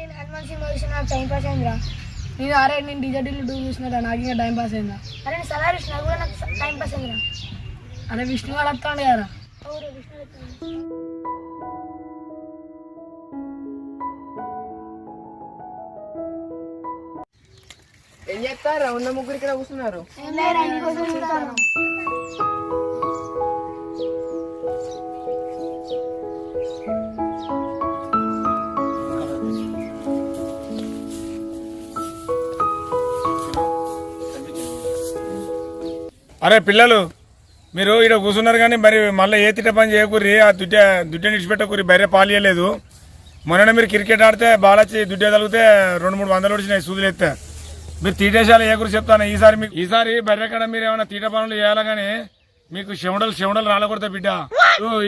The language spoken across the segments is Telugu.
నేను హనుమాన్ సినిమా చూసిన నాకు టైం పాస్ అయిందిరా. నేను అరే నేను డిజర్టీలు డూ చూసినా నాకు ఇంకా టైం పాస్ అయిందా? అరే నేను సలార్ చూసినా కూడా నాకు టైం పాస్ అయిందిరా. అరే విష్ణు వాడు వస్తాడు కదా విష్ణు ఏం చేస్తారా? ఉన్న ముగ్గురు ఇక్కడ కూర్చున్నారు. అరే పిల్లలు మీరు ఇక్కడ కూర్చున్నారు కానీ మరి మళ్ళీ ఏ తిట్ట పని చేయకూరి ఆ దుడ్డ దుడ్డ నిడిచిపెట్టకూరి బయట పాలియలేదు. మొన్న మీరు క్రికెట్ ఆడితే బాల్ వచ్చి దుడ్డ తగిలితే రెండు మూడు వందలు వచ్చినాయి సూదులు ఎత్తే. మీరు తీటేశాలు ఏ గురి చెప్తాను? ఈసారి మీకు ఈసారి బర్రె కాడ మీరు ఏమైనా తీట పనులు చేయాలి కానీ మీకు శివడలు శివడలు రాలకూడదు బిడ్డ.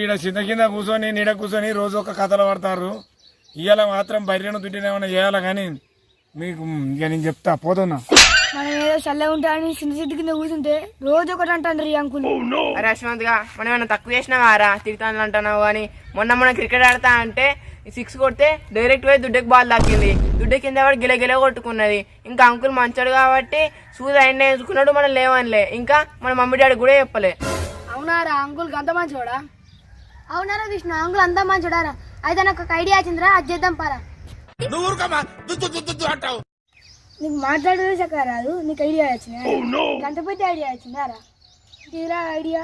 ఈడ చింత కింద కూర్చొని నీడ కూర్చొని రోజు ఒక కథలు పడతారు. ఇవాళ మాత్రం బర్రెను దుడ్డిని ఏమైనా చేయాలి కానీ మీకు ఇక నేను చెప్తా పోతున్నా మనం ఏదో చల్లగా ఉంటాయని చిన్న చెట్టు కింద కూర్చుంటే రోజు ఒకటి అంటారు ఈ అంకుల్. అరే యశ్వంత్గా మనం ఏమైనా తక్కువ చేసినావారా తిరుగుతాను అంటున్నావు కానీ మొన్న మొన్న క్రికెట్ ఆడతా అంటే సిక్స్ కొడితే డైరెక్ట్ పోయి దుడ్డకి బాల్ తాకింది. దుడ్డ కింద వాడు గిల గిల కొట్టుకున్నది. ఇంకా అంకుల్ మంచాడు కాబట్టి సూది ఆయన వేసుకున్నాడు మనం లేవనిలే. ఇంకా మన మమ్మీ డాడీ కూడా చెప్పలే. అవునారా? అంకుల్ అంత మంచివాడా అవునారా విష్ణు అంకుల్ అంత మంచివాడారా అయితే నాకు ఒక ఐడియా వచ్చిందిరా అది చేద్దాం పారా. నీకు మాట్లాడేది చక్కగా రాదు నీకు ఐడియా వచ్చిందా? గంట పెట్టి ఐడియా వచ్చిందారా తీరా ఐడియా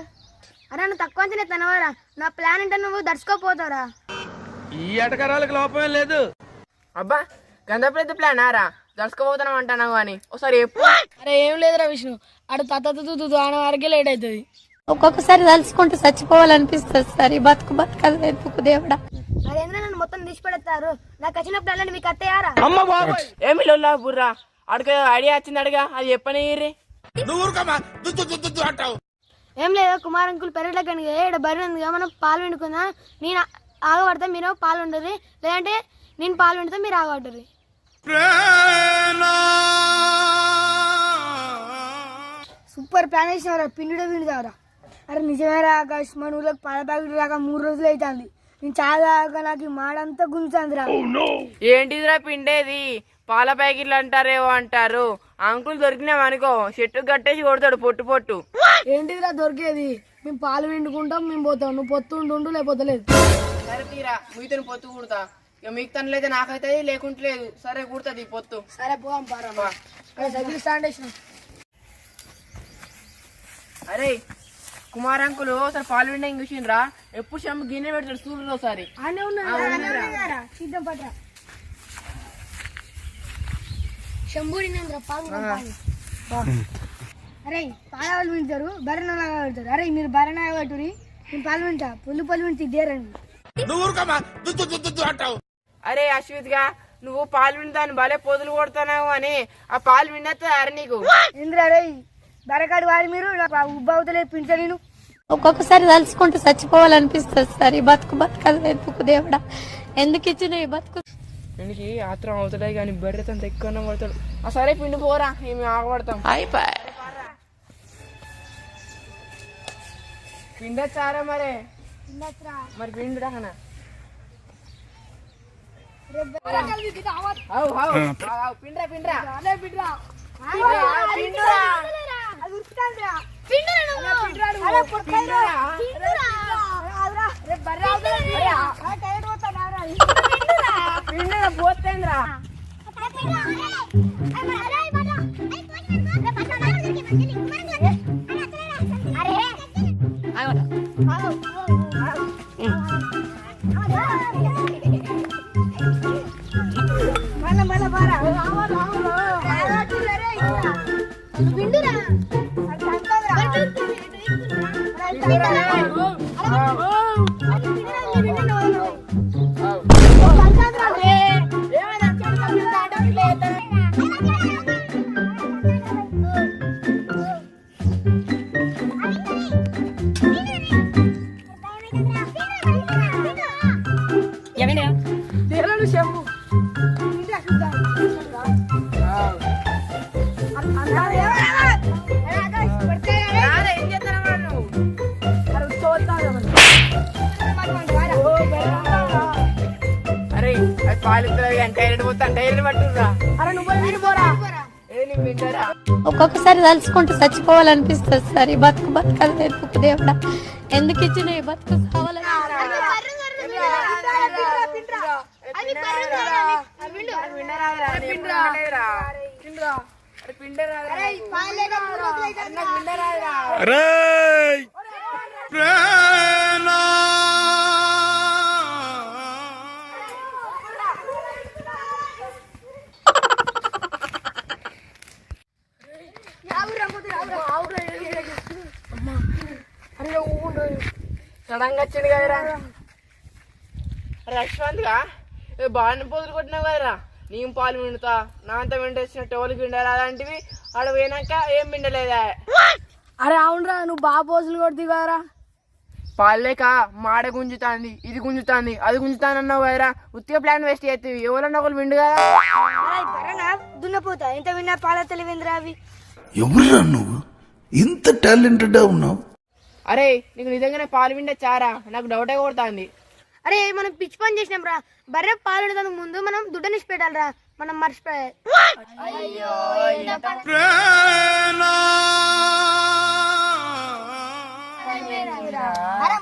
అరే నువ్వు తక్కువ అంచనా తనవారా నా ప్లాన్ అంటే నువ్వు దర్శకోపోతారా ఈ ఆటగారాలకు లోపమే లేదు. అబ్బా గంధప్రతి ప్లాన్ ఆరా దర్శకపోతున్నాం అంటున్నావు అని. ఒకసారి అరే ఏం లేదురా విష్ణు. అటు తత్త ఆన వరకే లేట్ అవుతుంది. ఒక్కొక్కసారి తలుచుకుంటూ చచ్చిపోవాలనిపిస్తుంది సార్. ఈ బతుకు బతకదు ఎందుకు దేవుడా? అదేంద్ర నన్ను మొత్తం తీసి పెడతారు నాకు వచ్చిన ప్లాన్ మీకు అత్తయ్యారా ఏమి లొల్లా బుర్రా అడిగే ఐడియా వచ్చింది అడిగా అది చెప్పని ఏం లేదు కుమార్ అంకుల్ పెరట్లో కనుక బరి ఉంది కదా మనం పాలు వండుకుందా నేను ఆగబడతా మీరు పాలు ఉండరు లేదంటే నేను పాలు వండుతా మీరు ఆగబడ్డరు సూపర్ ప్లాన్ వేసినవరా పిండిలో పిండుతావరా. అరే నిజమేరా ఆకాష్ మన ఊళ్ళోకి పాల ప్యాకెట్ రాక మూడు రోజులు అవుతుంది. నేను చాలా నాకు ఈ మాడంతా గుంజుతుందిరా. ఏంటిదిరా పిండేది? పాల ప్యాకెట్లు అంటారేమో అంటారు. అంకుల్ దొరికినాం అనుకో చెట్టు కట్టేసి కొడతాడు పొట్టు పొట్టు. ఏంటిదిరా దొరికేది? మేము పాలు వండుకుంటాం మేము పోతాం. నువ్వు పొత్తుండు లేకపోతే లేదు సరే తీరా మీతో పొత్తు కుడతా. ఇక మీకు తనలైతే నాకైతే లేకుంటే లేదు. సరే కుడుతుంది పొత్తు. సరే పోదాం పారా. సైకిల్ స్టాండ్ వేసినాం. అరే కుమార్ అంకుల్ ఒకసారి పాలు విండే చూసిండ్రా. ఎప్పుడు చెమ్ము గిన్నె పెడతాడు చూడు ఒకసారి. అరే పాల వాళ్ళు వింటారు బర్రెన పెడతారు. అరే మీరు బర్రెన కట్టురి నేను పాలు వింటా. పుల్లు పళ్ళు వింటే అరే అశ్విత్గా నువ్వు పాలు వింటాను భలే పొదులు కొడతావు అని ఆ పాలు విండతా అరే నీకు? ఇంద్ర బరకాడు వారి మీరు నాకు ఆ ఉబ్బ అవుతలేదు పింఛ నేను ఒక్కొక్కసారి తలుచుకుంటూ చచ్చిపోవాలనిపిస్తుంది సార్. ఈ బతుకు బతకదు ఎందుకు దేవుడా? ఎందుకు ఇచ్చిన ఈ బతుకు? వీనికి ఆత్రం అవుతాడే కానీ బర్రె తను ఎక్కువ పడతాడు. ఆ సరే పిండి పోరా. మేము ఆగబడతాం. పిండొచ్చారా మరే? మరి పిండు పిండ్రా పిండ్రా. పిండ్రా పిండ్రా. పోతేంద్రా రారా, なるほど! ఒక్కొక్కసారి తలుచుకుంటూ చచ్చిపోవాలనిపిస్తుంది సార్. ఈ బతుకు బతకదు ఎందుకు దేవుడా. ఎందుకు ఇచ్చిన ఈ బతుకు కావాలని! సడన్గా వచ్చింది కదరా. యశ్వంత్గా బాగా పోతులు కొట్టినావు కదరా. నేను పాలు విండుతా నా అంత వింటేసినట్టు ఎవరికి విండాలి అలాంటివి. ఆడ పోయినాక ఏం విండలేదా అరే అవునరా నువ్వు బాగా పోసులు కొడుతు కదరా. పాలు లేక మాడ గుంజుతాంది ఇది గుంజుతాంది అది గుంజుతాను అన్నావు కదరా. ఉత్తిగా ప్లాన్ వేస్ట్ చేస్తావి. ఎవరన్నా ఒకరు విండు కదా. దున్నపోతా. ఇంత విన్నా పాల తెలివిందిరా అవి? ఎవరురా నువ్వు? ఇంత టాలెంటెడ్ ఉన్నావు. అరే నీకు నిజంగానే పాలు వింటే చారా? నాకు డౌటే కొడుతుంది. అరే మనం పిచ్చి పని చేసినాం రా. బర్రె పాలు విడతానికి ముందు మనం దుడ్డనిసి పెట్టాలి రా. మనం మర్చిపోయాలి అరే